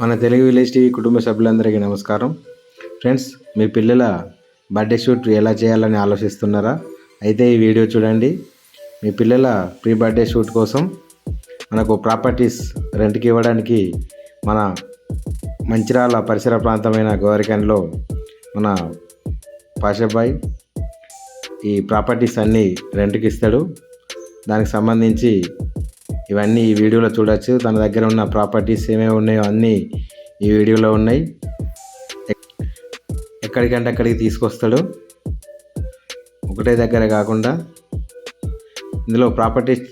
మన Telugu village TV కుటుంబ సభ్యులందరికీ నమస్కారం. ఫ్రెండ్స్ మీ పిల్లల బర్త్డే షూట్ ఎలా చేయాలని ఆలోచిస్తున్నారా? అయితే ఈ వీడియో చూడండి. మీ పిల్లల ప్రీ బర్త్డే షూట్ కోసం మనకు ప్రాపర్టీస్ రెంట్కి ఇవ్వడానికి మన మంచిర్యాల పరిసర ప్రాంతమైన గోరికండ్లో మన పాషాబాయ్ ఈ ప్రాపర్టీస్ అన్నీ రెంట్కి ఇస్తాడు. దానికి సంబంధించి ఇవన్నీ ఈ వీడియోలో చూడొచ్చు. తన దగ్గర ఉన్న ప్రాపర్టీస్ ఏమేమి ఉన్నాయో అన్నీ ఈ వీడియోలో ఉన్నాయి. ఎక్- ఎక్కడికంటే అక్కడికి తీసుకొస్తాడు. ఒకటే దగ్గర కాకుండా ఇందులో ప్రాపర్టీస్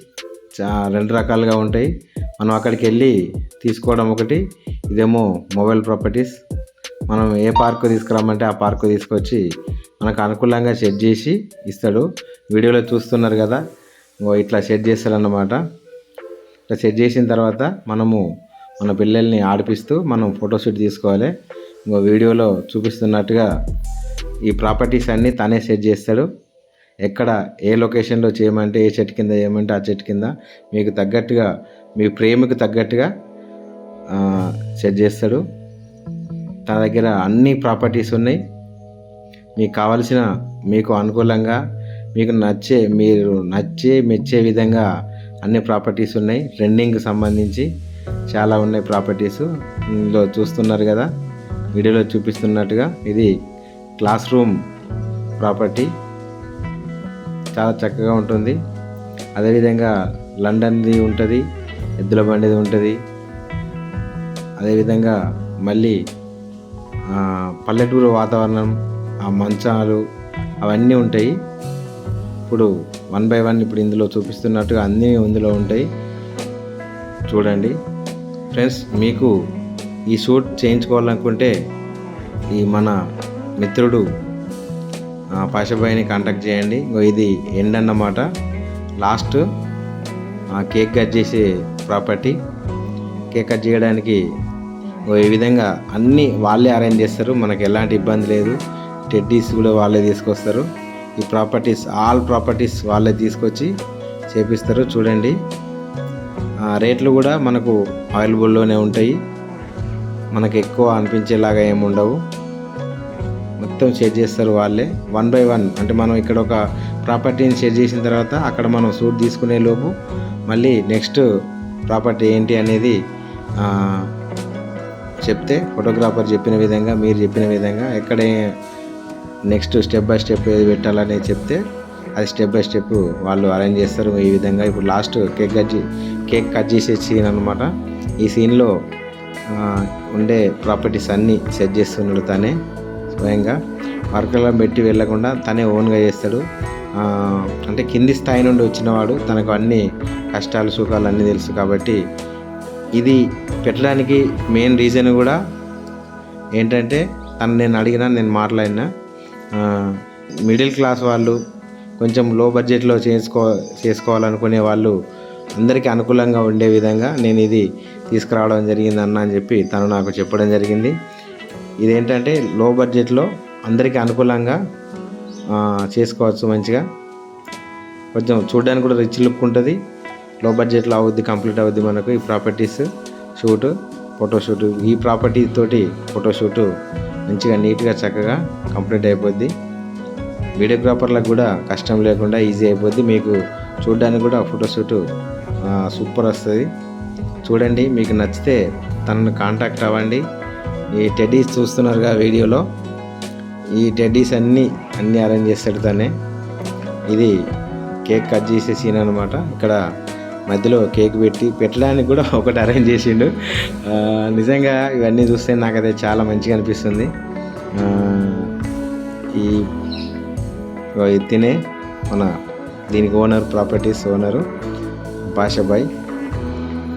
చా రెండు రకాలుగా ఉంటాయి. మనం అక్కడికి వెళ్ళి తీసుకోవడం ఒకటి ఇదేమో మొబైల్ ప్రాపర్టీస్ మనం ఏ పార్కు తీసుకురామంటే ఆ పార్కు తీసుకొచ్చి మనకు అనుకూలంగా సెట్ చేసి ఇస్తాడు. వీడియోలో చూస్తున్నారు కదా ఇట్లా సెట్ చేస్తాడన్నమాట. ఇట్లా సెట్ చేసిన తర్వాత మనము మన పిల్లల్ని ఆడిపిస్తూ మనం ఫోటోషూట్ తీసుకోవాలి. ఇంకో వీడియోలో చూపిస్తున్నట్టుగా ఈ ప్రాపర్టీస్ అన్నీ తనే సెట్ చేస్తాడు. ఎక్కడ ఏ లొకేషన్లో చేయమంటే ఏ చెట్టు కింద చేయమంటే ఆ చెట్టు కింద మీకు తగ్గట్టుగా మీ ప్రేమకు తగ్గట్టుగా సెట్ చేస్తాడు. తన దగ్గర అన్ని ప్రాపర్టీస్ ఉన్నాయి. మీకు కావలసిన మీకు అనుకూలంగా మీకు నచ్చే మీరు నచ్చే మెచ్చే విధంగా అన్ని ప్రాపర్టీస్ ఉన్నాయి. ట్రెండింగ్కి సంబంధించి చాలా ఉన్నాయి ప్రాపర్టీస్. ఇందులో చూస్తున్నారు కదా వీడియోలో చూపిస్తున్నట్టుగా ఇది క్లాస్ రూమ్ ప్రాపర్టీ. చాలా చక్కగా ఉంటుంది. అదేవిధంగా లండన్ది ఉంటుంది ఎద్దుల బండిది ఉంటుంది. అదేవిధంగా మళ్ళీ పల్లెటూరు వాతావరణం ఆ మంచాలు అవన్నీ ఉంటాయి. ఇప్పుడు వన్ బై వన్ ఇప్పుడు ఇందులో చూపిస్తున్నట్టుగా అన్నీ ఇందులో ఉంటాయి. చూడండి. ఫ్రెండ్స్ మీకు ఈ సూట్ చేయించుకోవాలనుకుంటే ఈ మన మిత్రుడు ఆ, పాషాబాయిని కాంటాక్ట్ చేయండి. ఇది ఎండ్ అన్నమాట. లాస్ట్ కేక్ కట్ చేసే ప్రాపర్టీ కేక్ కట్ చేయడానికి ఓ ఈ విధంగా అన్నీ వాళ్ళే అరేంజ్ చేస్తారు. మనకు ఎలాంటి ఇబ్బంది లేదు. టెడ్డీస్ కూడా వాళ్ళే తీసుకొస్తారు. ఈ ప్రాపర్టీస్ ఆల్ ప్రాపర్టీస్ వాళ్ళే తీసుకొచ్చి చేపిస్తారు చూడండి. రేట్లు కూడా మనకు అవైలబుల్లోనే ఉంటాయి. మనకు ఎక్కువ అనిపించేలాగా ఏమి ఉండవు. మొత్తం షేర్ చేస్తారు వాళ్ళే. వన్ బై వన్ అంటే మనం ఇక్కడ ఒక ప్రాపర్టీని షేర్ చేసిన తర్వాత అక్కడ మనం సూట్ తీసుకునే లోపు మళ్ళీ నెక్స్ట్ ప్రాపర్టీ ఏంటి అనేది చెప్తే ఫోటోగ్రాఫర్ చెప్పిన విధంగా మీరు చెప్పిన విధంగా ఎక్కడే నెక్స్ట్ స్టెప్ బై స్టెప్ ఏది పెట్టాలని చెప్తే అది స్టెప్ బై స్టెప్ వాళ్ళు అరేంజ్ చేస్తారు. ఈ విధంగా ఇప్పుడు లాస్ట్ కేక్ కట్ చే- కేక్ కట్ చేసే సీన్ అనమాట ఈ సీన్లో ఉండే ప్రాపర్టీస్ అన్నీ సెట్ చేస్తున్నాడు తనే స్వయంగా. వర్కర్లను పెట్టి వెళ్ళకుండా తనే ఓన్గా చేస్తాడు. అంటే కింది స్థాయి నుండి వచ్చినవాడు తనకు అన్ని కష్టాలు సుఖాలు అన్నీ తెలుసు కాబట్టి ఇది పెట్టడానికి మెయిన్ రీజన్ కూడా ఏంటంటే తను నేను అడిగినా నేను మాట్లాడినా మిడిల్ క్లాస్ వాళ్ళు కొంచెం లో బడ్జెట్లో చేసుకో చేసుకోవాలనుకునే వాళ్ళు అందరికీ అనుకూలంగా ఉండే విధంగా నేను ఇది తీసుకురావడం జరిగింది అన్న అని చెప్పి తను నాకు చెప్పడం జరిగింది. ఇదేంటంటే లో బడ్జెట్లో అందరికీ అనుకూలంగా చేసుకోవచ్చు మంచిగా. కొంచెం చూడడానికి కూడా రిచ్ లుక్ ఉంటుంది. లో బడ్జెట్లో అవుద్ది కంప్లీట్ అవుద్ది మనకు ఈ ప్రాపర్టీస్. షూట్ ఫోటోషూట్ ఈ ప్రాపర్టీ తోటి ఫోటోషూట్ మంచిగా నీట్గా చక్కగా కంప్లీట్ అయిపోద్ది. వీడియోగ్రాఫర్లకు కూడా కష్టం లేకుండా ఈజీ అయిపోద్ది. మీకు చూడడానికి కూడా ఫోటోషూట్ సూపర్ వస్తుంది. చూడండి మీకు నచ్చితే తనను కాంటాక్ట్ అవ్వండి. ఈ టెడ్డీస్ చూస్తున్నారుగా వీడియోలో. ఈ టెడ్డీస్ అన్నీ అన్నీ అరేంజ్ చేస్తాడు తనే. ఇది కేక్ కట్ చేసే సీన్ అనమాట ఇక్కడ మధ్యలో కేక్ పెట్టి పెట్టడానికి కూడా ఒకటి అరేంజ్ చేసిండు. నిజంగా ఇవన్నీ చూస్తే నాకైతే చాలా మంచిగా అనిపిస్తుంది. ఈ ఓ తినే మన దీనికి ఓనర్ ప్రాపర్టీస్ ఓనరు పాషాబాయ్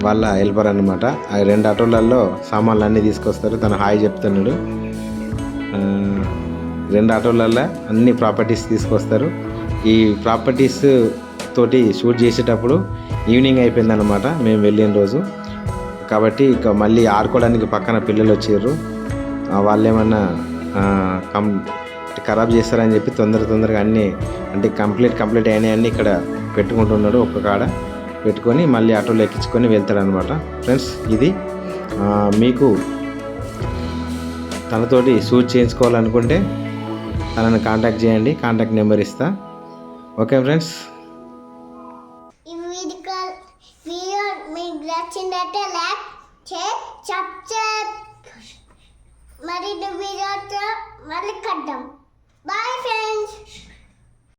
వాళ్ళ హెల్పర్ అనమాట ఆ రెండు ఆటోలలో సామాన్లు అన్నీ తీసుకొస్తారు. తను హాయ్ చెప్తున్నాడు. రెండు ఆటోలలో అన్ని ప్రాపర్టీస్ తీసుకొస్తారు. ఈ ప్రాపర్టీస్ తోటి షూట్ చేసేటప్పుడు ఈవినింగ్ అయిపోయిందనమాట మేము వెళ్ళిన రోజు. కాబట్టి ఇక మళ్ళీ ఆడుకోవడానికి పక్కన పిల్లలు వచ్చారు వాళ్ళు ఏమన్నా కం ఖరాబ్ చేస్తారని చెప్పి తొందర తొందరగా అన్నీ అంటే కంప్లీట్ కంప్లీట్ అయినాయన్నీ ఇక్కడ పెట్టుకుంటున్నాడు ఒక్క కాడ. పెట్టుకొని మళ్ళీ ఆటోలో ఎక్కించుకొని వెళ్తాడనమాట ఫ్రెండ్స్ ఇది మీకు తనతోటి షూట్ చేయించుకోవాలనుకుంటే తనని కాంటాక్ట్ చేయండి కాంటాక్ట్ నెంబర్ ఇస్తా. Okay friends. నచ్చిందంటే లైక్ చే సబ్స్క్రైబ్ మరి వీడియోతో మళ్ళీ కద్దాం బాయ్ ఫ్రెండ్స్.